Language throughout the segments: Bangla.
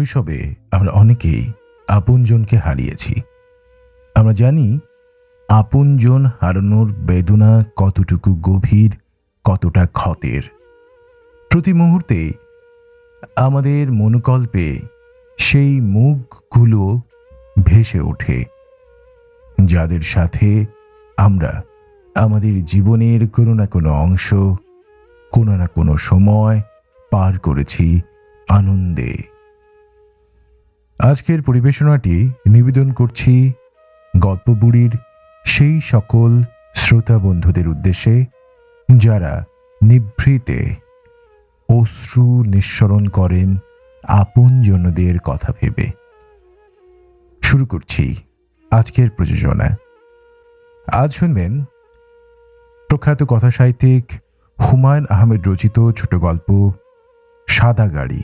শৈশবে আমরা অনেকেই আপনজনকে হারিয়েছি। আমরা জানি আপনজন হারানোর বেদনা কতটুকু গভীর, কতটা ক্ষতের। প্রতি মুহূর্তে আমাদের মনোকল্পে সেই মুখগুলো ভেসে ওঠে, যাদের সাথে আমরা আমাদের জীবনের কোনো না কোনো অংশ, কোনো না কোনো সময় পার করেছি আনন্দে। আজকের পরিবেশনাটি নিবেদন করছি গল্পবুড়ির সেই সকল শ্রোতা বন্ধুদের উদ্দেশ্যে, যারা নিভৃতে অশ্রু নিঃসরণ করেন আপনজনদের কথা ভেবে। শুরু করছি আজকের প্রযোজনা। আজ শুনবেন প্রখ্যাত কথা সাহিত্যিক হুমায়ুন আহমেদ রচিত ছোট গল্প সাদা গাড়ি।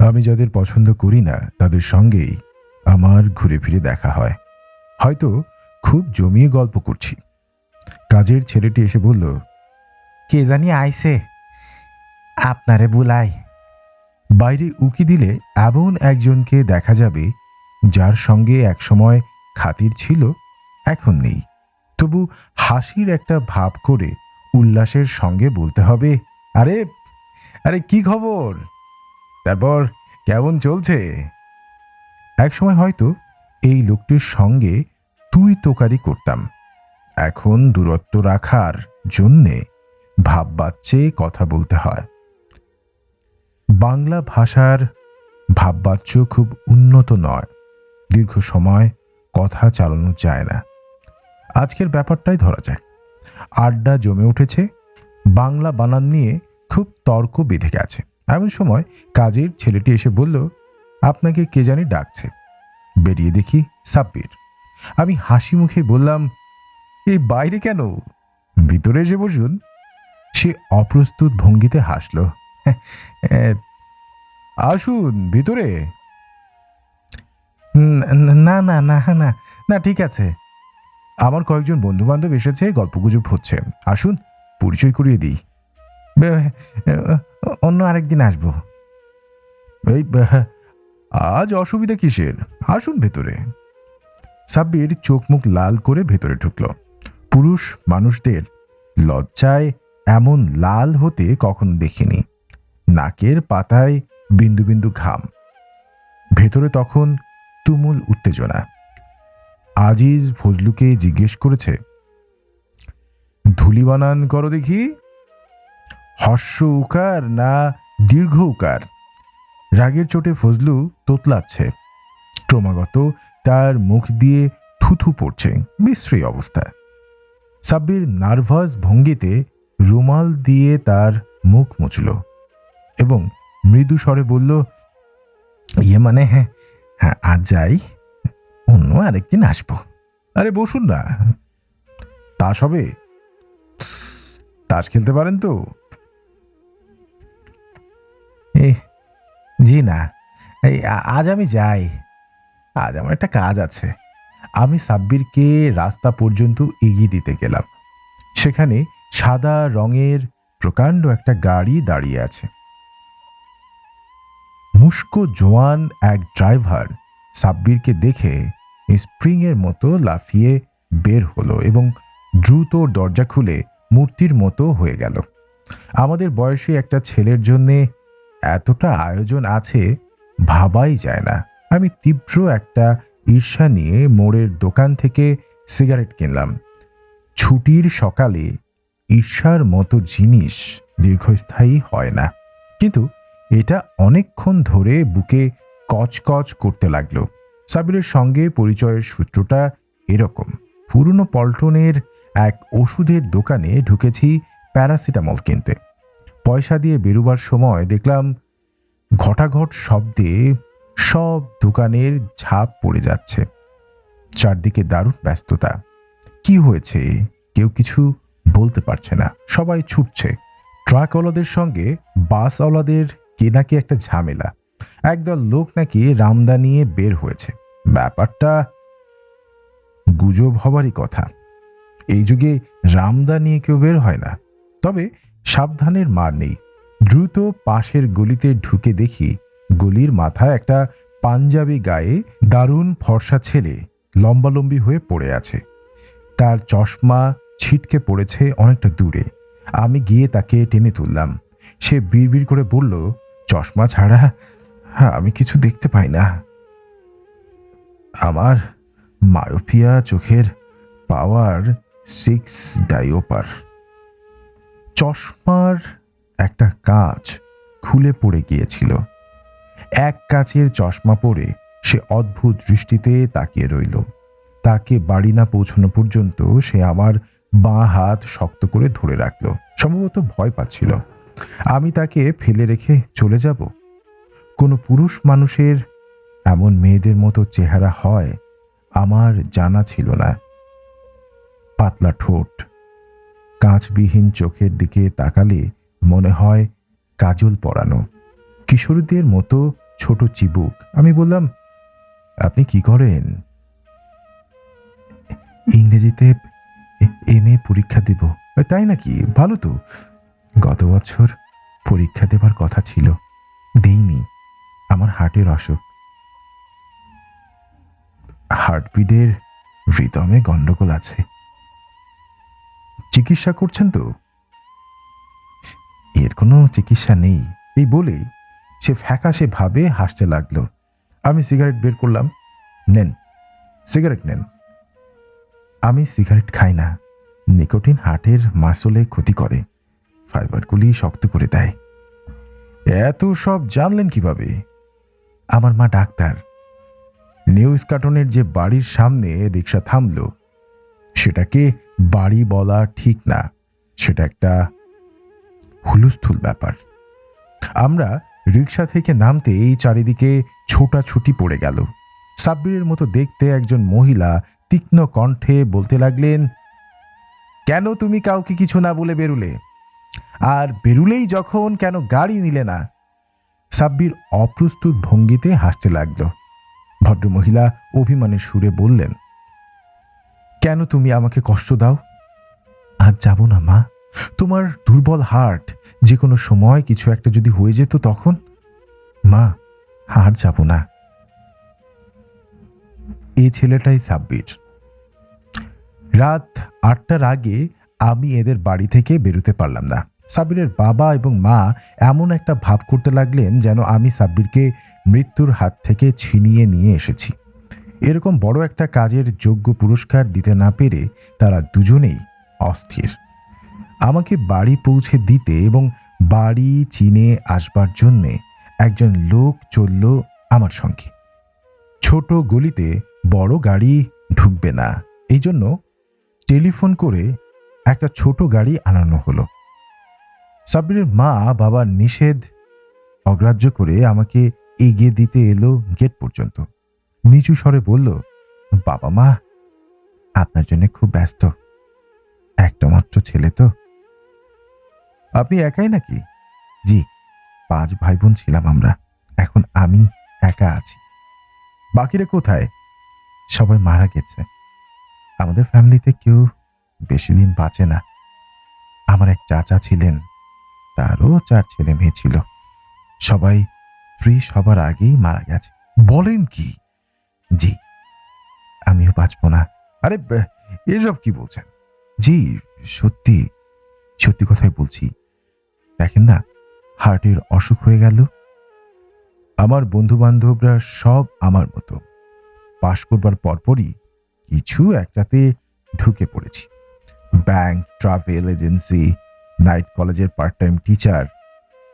আমি যাদের পছন্দ করি না, তাদের সঙ্গেই আমার ঘুরে ফিরে দেখা হয়। হয়তো খুব জমিয়ে গল্প করছি। কাজের ছেলেটি এসে বলল, কে জানি আইসে আপনারে বুলাই। বাইরে উকি দিলে এমন একজনকে দেখা যাবে যার সঙ্গে একসময় খাতির ছিল, এখন নেই। তবু হাসির একটা ভাব করে উল্লাসের সঙ্গে বলতে হবে, আরে আরে কি খবর? তারপর কেমন চলছে? একসময় হয়তো এই লোকটির সঙ্গে তুই তোকারি করতাম। এখন দূরত্ব রাখার জন্যে ভাব বাচ্চে কথা বলতে হয়। বাংলা ভাষার ভাববাচ্য খুব উন্নত নয়। দীর্ঘ সময় কথা চালানো যায় না। আজকের ব্যাপারটাই ধরা যাক। আড্ডা জমে উঠেছে। বাংলা বানান নিয়ে খুব তর্ক বেঁধে গেছে। এমন সময় কাজের ছেলেটি এসে বলল, আপনাকে কে জানি ডাকছে? বেরিয়ে দেখি সাব্বির। আমি হাসি মুখে বললাম এই বাইরে কেন? ভিতরে এসে বসুন। সে অপ্রস্তুত ভঙ্গিতে হাসল আসুন ভিতরে। না না না না না, ঠিক আছে। আমার কয়েকজন বন্ধু বান্ধব এসেছে, গল্পগুজব হচ্ছে। আসুন পরিচয় করিয়ে দিই। অন্য আরেকদিন আসব। এই, আজ অসুবিধা কিসের? আসুন ভেতরে। সাব্বির চোখ মুখ লাল করে ভেতরে ঢুকলো। পুরুষ মানুষদের লজ্জায় এমন লাল হতে কখনো দেখিনি। নাকের পাতায় বিন্দু বিন্দু ঘাম। ভেতরে তখন তুমুল উত্তেজনা। আজিজ ফজলুকে জিজ্ঞেস করেছে, ধুলি বানান করো দেখি। হর্ষ উকার না দীর্ঘ উকার রাগের চোটে ফজলু তোতলাচ্ছে। ক্রমাগত তার মুখ দিয়ে থুথু পড়ছে, বিশ্রী অবস্থা। সাব্বির নার্ভাস ভঙ্গিতে রুমাল দিয়ে তার মুখ মুছল এবং মৃদু স্বরে বলল ইয়ে মানে হ্যাঁ হ্যাঁ আজ যাই, অন্য আরেকদিন আসব। আরে, বসুন না। তাস হবে তাস খেলতে পারেন তো? জি না। এই আজ আমি যাই। আজ আমার একটা কাজ আছে। আমি সাব্বিরকে রাস্তা পর্যন্ত এগিয়ে দিতে গেলাম। সেখানে সাদা রঙের প্রকাণ্ড একটা গাড়ি দাঁড়িয়ে আছে। মুস্কো জোয়ান এক ড্রাইভার সাব্বিরকে দেখে স্প্রিংয়ের মতো লাফিয়ে বের হলো এবং দ্রুত দরজা খুলে মূর্তির মতো হয়ে গেল। আমাদের বয়সী একটা ছেলের জন্যে এতটা আয়োজন আছে, ভাবাই যায় না। আমি তীব্র একটা ঈর্ষা নিয়ে মোড়ের দোকান থেকে সিগারেট কিনলাম। ছুটির সকালে ঈর্ষার মতো জিনিস দীর্ঘস্থায়ী হয় না। কিন্তু এটা অনেকক্ষণ ধরে বুকে কচকচ করতে লাগল। সাবিরের সঙ্গে পরিচয়ের সূত্রটা এরকম। পুরনো পল্টনের এক ওষুধের দোকানে ঢুকেছি প্যারাসিটামল কিনতে। পয়সা দিয়ে বেরোবার সময় দেখলাম ঘটাঘট শব্দে সব দোকানের ঝাঁপ পড়ে যাচ্ছে। চারদিকে দারুণ ব্যস্ততা। কি হয়েছে? কেউ কিছু বলতে পারছে না। সবাই ছুটছে। ট্রাকওয়ালাদের সঙ্গে বাসওয়ালাদের কে নাকি একটা ঝামেলা। একদল লোক নাকি রামদা নিয়ে বের হয়েছে। ব্যাপারটা গুজব হবারই কথা। এই যুগে রামদা নিয়ে কেউ বের হয় না। তবে সাবধানের মার নেই। দ্রুত পাশের গলিতে ঢুকে দেখি গলির মাথায় একটা পাঞ্জাবি গায়ে দারুণ ফর্সা ছেলে লম্বালম্বি হয়ে পড়ে আছে। তার চশমা ছিটকে পড়েছে অনেকটা দূরে। আমি গিয়ে তাকে টেনে তুললাম। সে বিড়বিড় করে বলল চশমা ছাড়া হ্যাঁ, আমি কিছু দেখতে পাই না। আমার মায়োপিয়া চোখের পাওয়ার সিক্স ডাইওপার। চশমার একটা কাঁচ খুলে পড়ে গিয়েছিল। এক কাচের চশমা পরে সে অদ্ভুত দৃষ্টিতে তাকিয়ে রইল। তাকে বাড়ি না পৌঁছানো পর্যন্ত সে আমার বাঁ হাত শক্ত করে ধরে রাখল। সম্ভবত ভয় পাচ্ছিল। আমি তাকে ফেলে রেখে চলে যাব? কোনো পুরুষ মানুষের এমন মেয়েদের মতো চেহারা হয় আমার জানা ছিল না। পাতলা ঠোঁট কাঁচবিহীন চোখের দিকে তাকালে মনে হয় কাজল পরানো। কিশোরীদের মতো ছোট চিবুক। আমি বললাম, আপনি কি করেন? ইংরেজিতে এম এ পরীক্ষা দেব। তাই নাকি? ভালো তো। গত বছর পরীক্ষা দেবার কথা ছিল। দেইনি। আমার হার্টের অসুখ। হার্টবিটের রিদমে গন্ডগোল আছে। চিকিৎসা করছেন তো? এর কোনো চিকিৎসা নেই। এই বলেই সে ফ্যাকাশে ভাবে হাসতে লাগল। আমি সিগারেট বের করলাম। নেন, সিগারেট নেন। আমি সিগারেট খাই না। নিকোটিন হার্টের মাসলে ক্ষতি করে। ফাইবারগুলি শক্ত করে দেয়। এত সব জানলেন কীভাবে? আমার মা ডাক্তার। নিউজ কার্টনের যে বাড়ির সামনে রিক্সা থামলো। সেটাকে বাড়ি বলা ঠিক না, সেটা একটা হুলুস্থুল ব্যাপার। আমরা রিক্সা থেকে নামতে এই চারিদিকে ছোটাছুটি পড়ে গেল। সাব্বিরের মতো দেখতে একজন মহিলা তীক্ষ্ণ কণ্ঠে বলতে লাগলেন, কেন তুমি কাউকে কিছু না বলে বেরুলে? আর বেরুলেই যখন কেন গাড়ি নিলে না? সাব্বির অপ্রস্তুত ভঙ্গিতে হাসতে লাগল। ভদ্রমহিলা অভিমানের সুরে বললেন কেন তুমি আমাকে কষ্ট দাও? আর যাব না, মা। তোমার দুর্বল হার্ট যে কোনো সময় কিছু একটা যদি হয়ে যেত তখন? মা, আর যাব না। এই ছেলেটাই সাব্বির রাত আটটার আগে আমি এদের বাড়ি থেকে বেরোতে পারলাম না। সাব্বিরের বাবা এবং মা এমন একটা ভাব করতে লাগলেন যেন আমি সাব্বিরকে মৃত্যুর হাত থেকে ছিনিয়ে নিয়ে এসেছি। এরকম বড় একটা কাজের যোগ্য পুরস্কার দিতে না পেরে তারা দুজনেই অস্থির। আমাকে বাড়ি পৌঁছে দিতে এবং বাড়ি চিনে আসবার জন্যে একজন লোক চলল আমার সঙ্গে। ছোট গলিতে বড় গাড়ি ঢুকবে না। এই জন্য টেলিফোন করে একটা ছোট গাড়ি আনানো হলো। সাব্বিরের মা বাবার নিষেধ অগ্রাহ্য করে আমাকে এগিয়ে দিতে এলো গেট পর্যন্ত। নিচু স্বরে বলল, বাবা মা, আপনার জন্য খুব ব্যস্ত। একটা মাত্র ছেলে তো। আপনি একাই নাকি? জি, পাঁচ ভাই বোন ছিলাম আমরা। এখন আমি একা আছি। বাকিরা কোথায়? সবাই মারা গেছে। আমাদের ফ্যামিলিতে কেউ বেশি দিন বাঁচে না। আমার এক চাচা ছিলেন, তারও চার ছেলে মেয়ে ছিল। সবাই ত্রিশ সবার আগেই মারা গেছে। বলেন কি? জি। আমিও বাঁচব না। আরে এসব কি বলছেন? জি, সত্যি সত্যি কথাই বলছি। দেখেন না, হার্টের অসুখ হয়ে গেল। আমার বন্ধু বান্ধবরা সব আমার মতো। পাশ করবার পরপরই কিছু একটাতে ঢুকে পড়েছি। ব্যাংক, ট্রাভেল এজেন্সি, নাইট কলেজের পার্ট টাইম টিচার।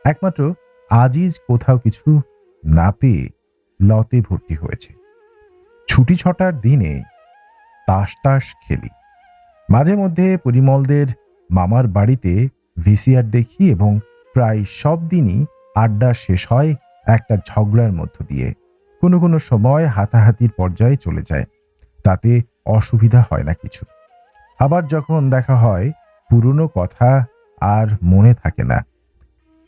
একমাত্র আজিজ কোথাও কিছু না পেয়ে লতে ভর্তি হয়েছে। ছুটি ছটার দিনে তাস তাস খেলি। মাঝে মধ্যে পরিমলদের মামার বাড়িতে ভিসিআর দেখি এবং প্রায় সব দিনই আড্ডা শেষ হয় একটা ঝগড়ার মধ্য দিয়ে। কোনো কোনো সময় হাতাহাতির পর্যায়ে চলে যায়। তাতে অসুবিধা হয় না কিছু। আবার যখন দেখা হয়, পুরনো কথা আর মনে থাকে না।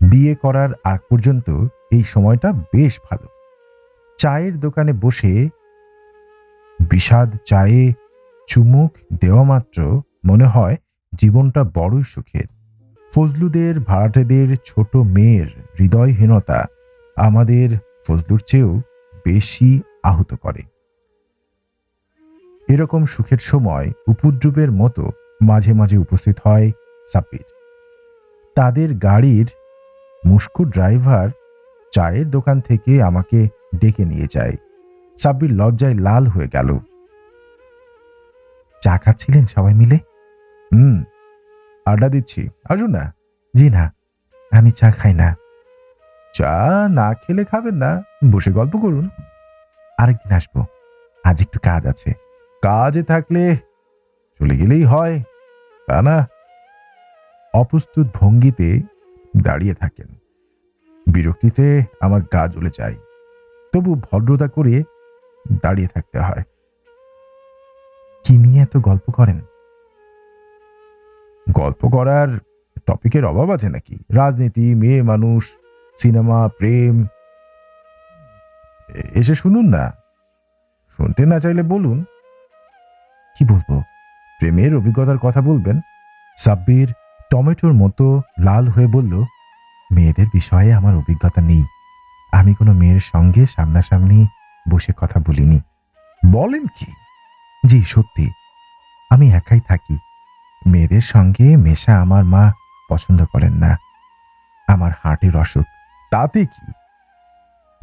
বিয়ে করার আগ পর্যন্ত এই সময়টা বেশ ভালো। চায়ের দোকানে বসে বিষাদ চায়ে চুমুক দেওয়া মাত্র মনে হয় জীবনটা বড়ই সুখের। ফজলুদের, ভাড়াটেদের ছোট মেয়ের হৃদয়হীনতা আমাদের ফজলুর চেয়েও বেশি আহত করে। এরকম সুখের সময় উপদ্রবের মতো মাঝে মাঝে উপস্থিত হয় সাব্বির। তাদের গাড়ির মুস্কু ড্রাইভার চায়ের দোকান থেকে আমাকে ডেকে নিয়ে যায়। সাব্বির লজ্জায় লাল হয়ে গেল। চা খাচ্ছিলেন সবাই মিলে? হুম, আড্ডা দিচ্ছি। আসুন না। জি না, আমি চা খাই না। চা না খেলে খাবেন না। বসে গল্প করুন। আরেকদিন আসব। আজ একটু কাজ আছে। কাজে থাকলে চলে গেলেই হয়। তা না। অপ্রস্তুত ভঙ্গিতে দাঁড়িয়ে থাকেন। বিরক্তিতে আমার গা জ্বলে যায়। তবু ভদ্রতা করে দাঁড়িয়ে থাকতে হয়। কি নিয়ে এত গল্প করেন? গল্প করার টপিকের অভাব আছে নাকি? রাজনীতি, মেয়ে মানুষ সিনেমা প্রেম। এসে শুনুন না। শুনতে না চাইলে বলুন। কি বলব? প্রেমের অভিজ্ঞতার কথা বলবেন। সাব্বির টমেটোর মতো লাল হয়ে বলল, মেয়েদের বিষয়ে আমার অভিজ্ঞতা নেই। আমি কোনো মেয়ের সঙ্গে সামনাসামনি বসে কথা বলিনি। বলেন কি? জি, সত্যি। আমি একাই থাকি। মেয়েদের সঙ্গে মেশা আমার মা পছন্দ করেন না। আমার হার্টের অসুখ। তাতে কি?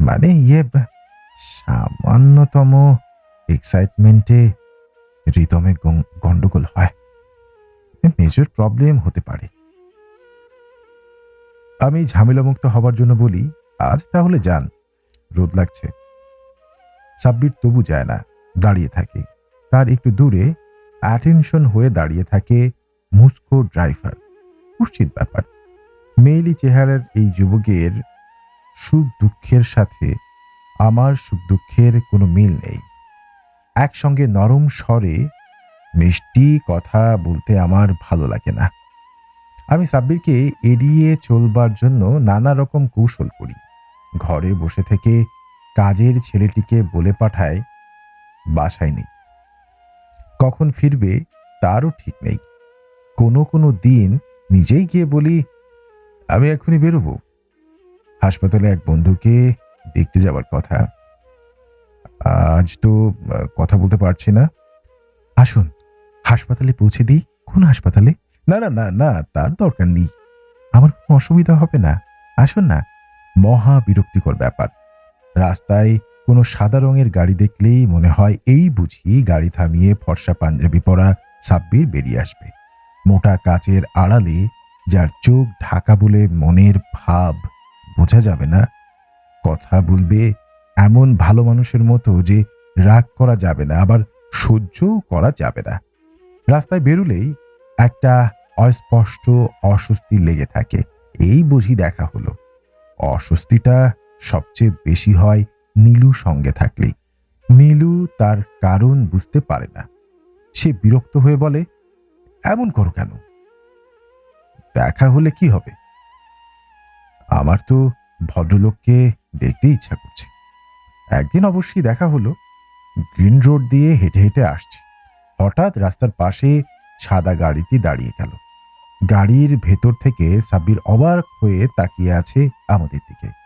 মানে ইয়ে সামান্যতম এক্সাইটমেন্টে রিদমে গন্ডগোল হয়। মেজর প্রবলেম হতে পারে। আমি ঝামেলামুক্ত হবার জন্য বলি, আজ তাহলে যান। রোদ লাগছে। সাব্বির তবু যায় না, দাঁড়িয়ে থাকে। তার একটু দূরে অ্যাটেনশন হয়ে দাঁড়িয়ে থাকে মুস্কো ড্রাইভার নিশ্চিত ব্যাপার। মেইলি চেহারার এই যুবকের সুখ দুঃখের সাথে আমার সুখ দুঃখের কোনো মিল নেই। একসঙ্গে নরম স্বরে মিষ্টি কথা বলতে আমার ভালো লাগে না। আমি সাব্বিরকে এড়িয়ে চলবার জন্য নানা রকম কৌশল করি। ঘরে বসে থেকে কাজের ছেলেটিকে বলে পাঠায়, বাসায় নেই। কখন ফিরবে তারও ঠিক নেই। কোনো কোনো দিন নিজেই গিয়ে বলি, আমি এখনই বেরোবো। হাসপাতালে এক বন্ধুকে দেখতে যাওয়ার কথা। আজ তো কথা বলতে পারছি না। আসুন, হাসপাতালে পৌঁছে দিই। কোন হাসপাতালে? না না না না, তার দরকার নেই। আমার কোনো অসুবিধা হবে না। আসুন না, মহা বিরক্তিকর ব্যাপার। রাস্তায় কোনো সাদা রঙের গাড়ি দেখলেই মনে হয় এই বুঝি গাড়ি থামিয়ে ফর্সা পাঞ্জাবি পরা সাব্বির বেরিয়ে আসবে। মোটা কাচের আড়ালে যার চোখ ঢাকা বলে মনের ভাব, বোঝা যাবে না। কথা বলবে এমন ভালো মানুষের মতো যে রাগ করা যাবে না, আবার সহ্যও করা যাবে না। রাস্তায় বেরুলেই একটা অস্পষ্ট অস্বস্তি লেগে থাকে। এই বুঝি দেখা হলো। অস্বস্তিটা সবচেয়ে বেশি হয় নীলু সঙ্গে থাকলেই নীলু তার কারণ বুঝতে পারে না। সে বিরক্ত হয়ে বলে, এমন করো কেন? দেখা হলে কি হবে? আমার তো ভদ্রলোককে দেখতে ইচ্ছা করছে। একদিন অবশ্যই দেখা হলো। গ্রিন রোড দিয়ে হেঁটে হেঁটে আসছে। হঠাৎ রাস্তার পাশে সাদা গাড়িটি দাঁড়িয়ে গেল। গাড়ির ভেতর থেকে সাব্বির অবাক হয়ে তাকিয়ে আছে আমাদের দিকে।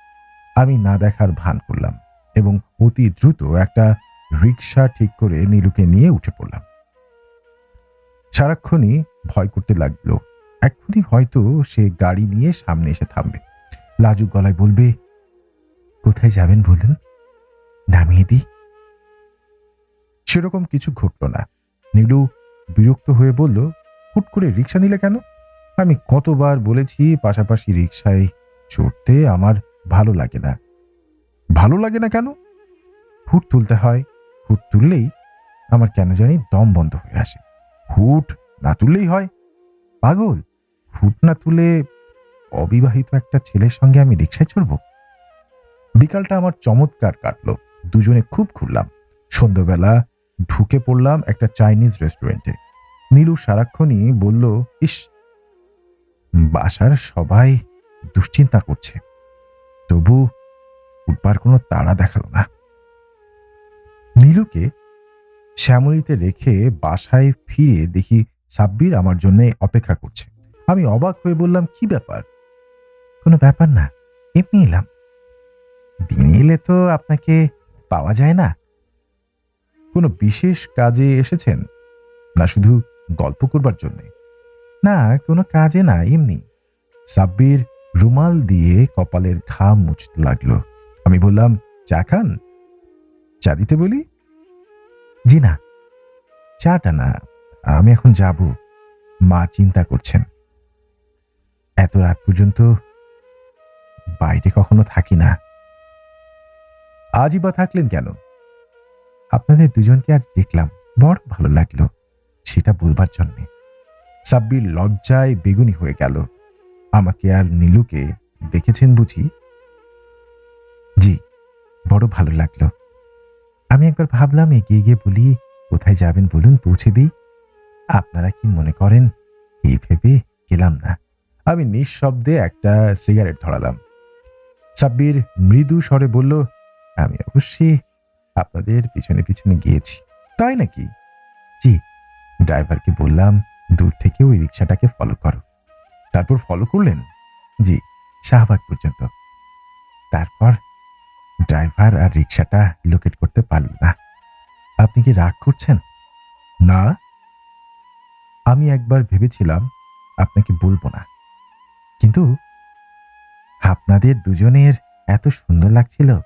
আমি না দেখার ভান করলাম এবং অতি দ্রুত একটা রিক্সা ঠিক করে নীলুকে নিয়ে উঠে পড়লাম। সারাক্ষণই ভয় করতে লাগল। এক্ষুনি হয়তো সে গাড়ি নিয়ে সামনে এসে থামবে। লাজুক গলায় বলবে, কোথায় যাবেন বলুন? নামিয়ে দিই? সেরকম কিছু ঘটল না। নীলু বিরক্ত হয়ে বলল, হুট করে রিক্সা নিলে কেন? আমি কতবার বলেছি পাশাপাশি রিক্সায় চড়তে আমার ভালো লাগে না। ভালো লাগে না কেন? হুট তুলতে হয়। হুট তুললেই আমার কেন জানি দম বন্ধ হয়ে আসে। হুট না তুললেই হয়। পাগল, হুট না তুলে অবিবাহিত একটা ছেলের সঙ্গে আমি রিক্সায় চড়ব? বিকালটা আমার চমৎকার কাটলো। দুজনে খুব ঘুরলাম। সন্ধ্যাবেলা ঢুকে পড়লাম একটা চাইনিজ রেস্টুরেন্টে। নীলু সারাক্ষণই বলল, ইস, বাসার সবাই দুশ্চিন্তা করছে। তবু উঠবার কোনো তাড়া দেখাল না। নীলুকে শ্যামলিতে রেখে বাসায় ফিরে দেখি সাব্বির আমার জন্য অপেক্ষা করছে। আমি অবাক হয়ে বললাম, কি ব্যাপার? কোনো ব্যাপার না, এমনি এলাম। দিনে এলে তো আপনাকে পাওয়া যায় না। কোনো বিশেষ কাজে এসেছেন? না শুধু গল্প করবার জন্যে? না, কোনো কাজে না, এমনি। সাব্বির রুমাল দিয়ে কপালের ঘাম মুছতে লাগল। আমি বললাম, চা খান? চা দিতে বলি? জি না, চাটা না, আমি এখন যাব। মা চিন্তা করছেন। এত রাত পর্যন্ত বাইরে কখনো থাকি না। আজই বা থাকলেন কেন? আপনাদের দুজনকে আজ দেখলাম, বড় ভালো লাগল, সেটা বলবার জন্যে। সাব্বির লজ্জায় বেগুনি হয়ে গেল। আমাকে আর নীলুকে দেখেছেন বুঝি? জি, বড় ভালো লাগল। আমি একবার ভাবলাম এগিয়ে গিয়ে বলি, কোথায় যাবেন বলুন, পৌঁছে দিই। আপনারা কি মনে করেন? এই ভেবে গেলাম না। আমি নিঃশব্দে একটা সিগারেট ধরালাম। সাব্বির মৃদু স্বরে বলল, আমি অবশ্যই আপনাদের পিছনে পিছনে গিয়েছি। তাই নাকি? জি, ড্রাইভারকে বললাম, দূর থেকে ওই রিক্সাটাকে ফলো করো। তারপর ফলো করলেন? জি, শাহবাগ পর্যন্ত। তারপর ড্রাইভার আর রিক্সাটা লোকেট করতে পারল না। আপনি কি রাগ করছেন? না। আমি একবার ভেবেছিলাম আপনাকে বলব না। কিন্তু আপনাদের দুজনের এত সুন্দর লাগছিল,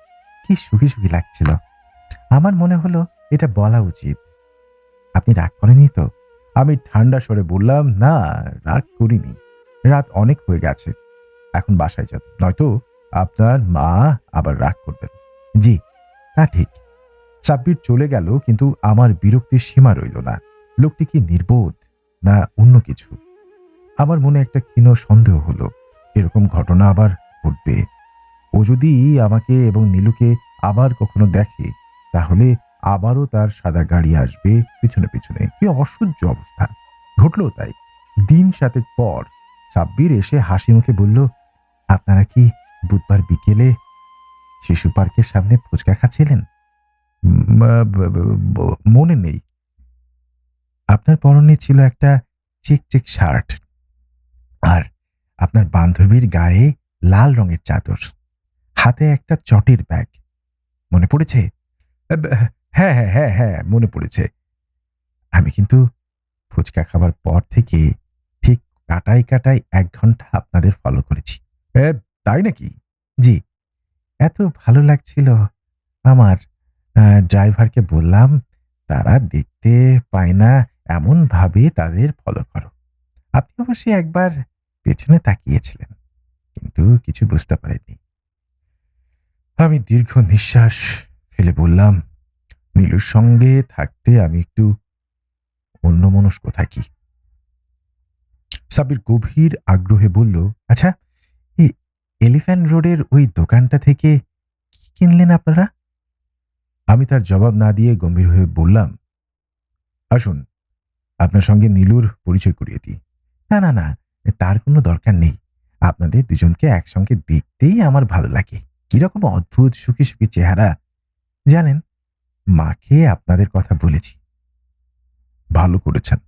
কি সুখী সুখী লাগছিল। আমার মনে হলো এটা বলা উচিত। আপনি রাগ করেনি তো? আমি ঠান্ডা স্বরে বললাম, না, রাগ করিনি। রাত অনেক হয়ে গেছে। এখন বাসায় যান, নয়তো আপনার মা আবার রাগ করবেন। জি, তা ঠিক। সাব্বির চলে গেল, কিন্তু আমার বিরক্তির সীমা রইল না। লোকটি কি নির্বোধ না অন্য কিছু? আমার মনে একটা ক্ষীণ সন্দেহ হলো, এরকম ঘটনা আবার ঘটবে। ও যদি আমাকে এবং নীলুকে আবার কখনো দেখে, তাহলে আবারও তার সাদা গাড়ি আসবে পিছনে পিছনে। কি অসহ্য অবস্থা। ঘটলো তাই। দিন সাতেক পর সাব্বির এসে হাসি মুখে বলল, আপনারা কি বুধবার বিকেলে শিশু পার্কের সামনে ফুচকা খাচ্ছিলেন? মনে নেই। আপনার পরনে ছিল একটা চেক চেক শার্ট আর আপনার বান্ধবীর গায়ে লাল রঙের চাদর। হাতে একটা চটের ব্যাগ। মনে পড়েছে? হ্যাঁ হ্যাঁ হ্যাঁ হ্যাঁ মনে পড়েছে। আমি কিন্তু ফুচকা খাবার পর থেকে ঠিক কাটাই কাটাই এক ঘণ্টা আপনাদের ফলো করেছি। তাই নাকি? জি। এত ভালো লাগছিল। আমার ড্রাইভারকে বললাম, তারা দেখতে পায় না এমন ভাবে তাদের ফলো করো। আপনি অবশ্যই একবার পেছনে তাকিয়েছিলেন, কিন্তু কিছু বুঝতে পারেননি। আমি দীর্ঘ নিঃশ্বাস ফেলে বললাম, নীলুর সঙ্গে থাকতে আমি একটু অন্যমনস্ক থাকি। সাবির গভীর আগ্রহে বলল আচ্ছা এই এলিফ্যান্ট রোডের ওই দোকানটা থেকে কি কিনলেন আপনারা? আমি তার জবাব না দিয়ে গম্ভীর হয়ে বললাম, আসুন, আপনার সঙ্গে নীলুর পরিচয় করিয়ে দিই। না না না, তার কোনো দরকার নেই। আপনাদের দুজনকে একসঙ্গে দেখতেই আমার ভালো লাগে। কীরকম অদ্ভুত সুখী সুখী চেহারা। জানেন, মাকে আপনাদের কথা বলেছি। ভালো করেছেন।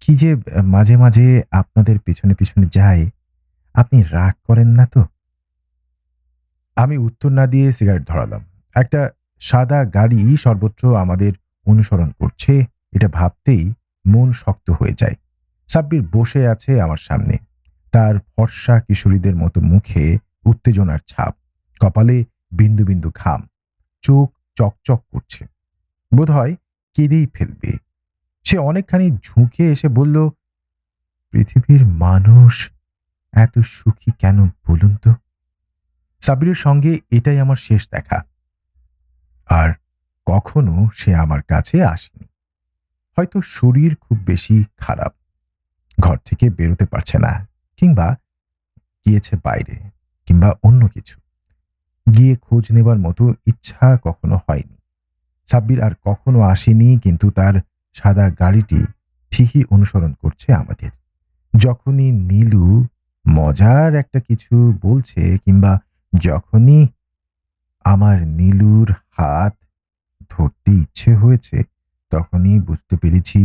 কি যে মাঝে মাঝে আপনাদের পিছনে পিছনে যায় আপনি রাগ করেন না তো? আমি উত্তর না দিয়ে সিগারেট ধরালাম। একটা সাদা গাড়ি সর্বত্র আমাদের অনুসরণ করছে, এটা ভাবতেই মন শক্ত হয়ে যায়। সাব্বির বসে আছে আমার সামনে। তার ফর্সা কিশোরীদের মতো মুখে উত্তেজনার ছাপ, কপালে বিন্দু বিন্দু ঘাম, চোখ চকচক করছে। বোধহয় কেঁদেই ফেলবে। সে অনেকখানি ঝুঁকে এসে বলল, পৃথিবীর মানুষ এত সুখী কেন বলুন তো? সাবিরের সঙ্গে এটাই আমার শেষ দেখা। আর কখনো সে আমার কাছে আসেনি। হয়তো শরীর খুব বেশি খারাপ, ঘর থেকে বেরোতে পারছে না, কিংবা গিয়েছে বাইরে, কিংবা অন্য কিছু। গিয়ে খোঁজ নেবার মতো ইচ্ছা কখনো হয়নি। সাব্বির আর কখনো আসেনি, কিন্তু তার সাদা গাড়িটি ঠিকই অনুসরণ করছে আমাদের। যখনই নীলু মজার একটা কিছু বলছে কিংবা যখনই আমার নীলুর হাত ধরতে ইচ্ছে হয়েছে, তখনই বুঝতে পেরেছি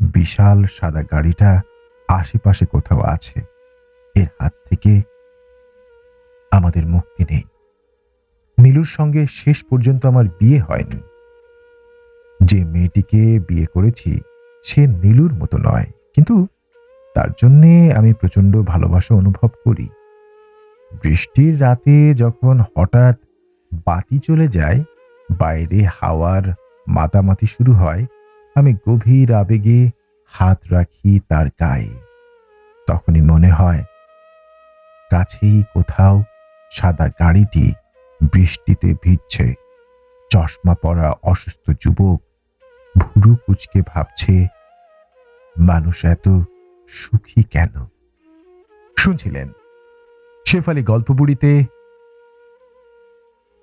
বিশাল সাদা গাড়িটা আশেপাশে কোথাও আছে। এর হাত থেকে আমাদের মুক্তি নেই। নীলুর সঙ্গে শেষ পর্যন্ত আমার বিয়ে হয়নি। যে মেয়েটিকে বিয়ে করেছি, সে নীলুর মতো নয়। কিন্তু তার জন্যে আমি প্রচণ্ড ভালোবাসা অনুভব করি। বৃষ্টির রাতে যখন হঠাৎ বাতি চলে যায়, বাইরে হাওয়ার মাতামাতি শুরু হয়, আমি গভীর আবেগে হাত রাখি তার গায়ে। তখনই মনে হয়, কাছেই কোথাও সাদা গাড়িটি বৃষ্টিতে ভিজছে। চশমা পরা অসুস্থ যুবক ভুরু কুচকে ভাবছে, মানুষ এত সুখী কেন? শুনছিলেন শেফালি গল্প বুড়িতে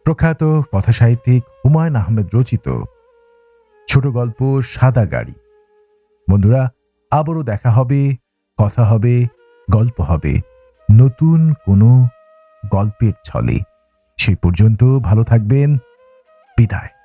প্রখ্যাত কথাসাহিত্যিক হুমায়ুন আহমেদ রচিত ছোট গল্প সাদা গাড়ি। বন্ধুরা, আবারও দেখা হবে, কথা হবে, গল্প হবে। নতুন কোনো গল্পের ছলে। সেই পর্যন্ত ভালো থাকবেন। বিদায়।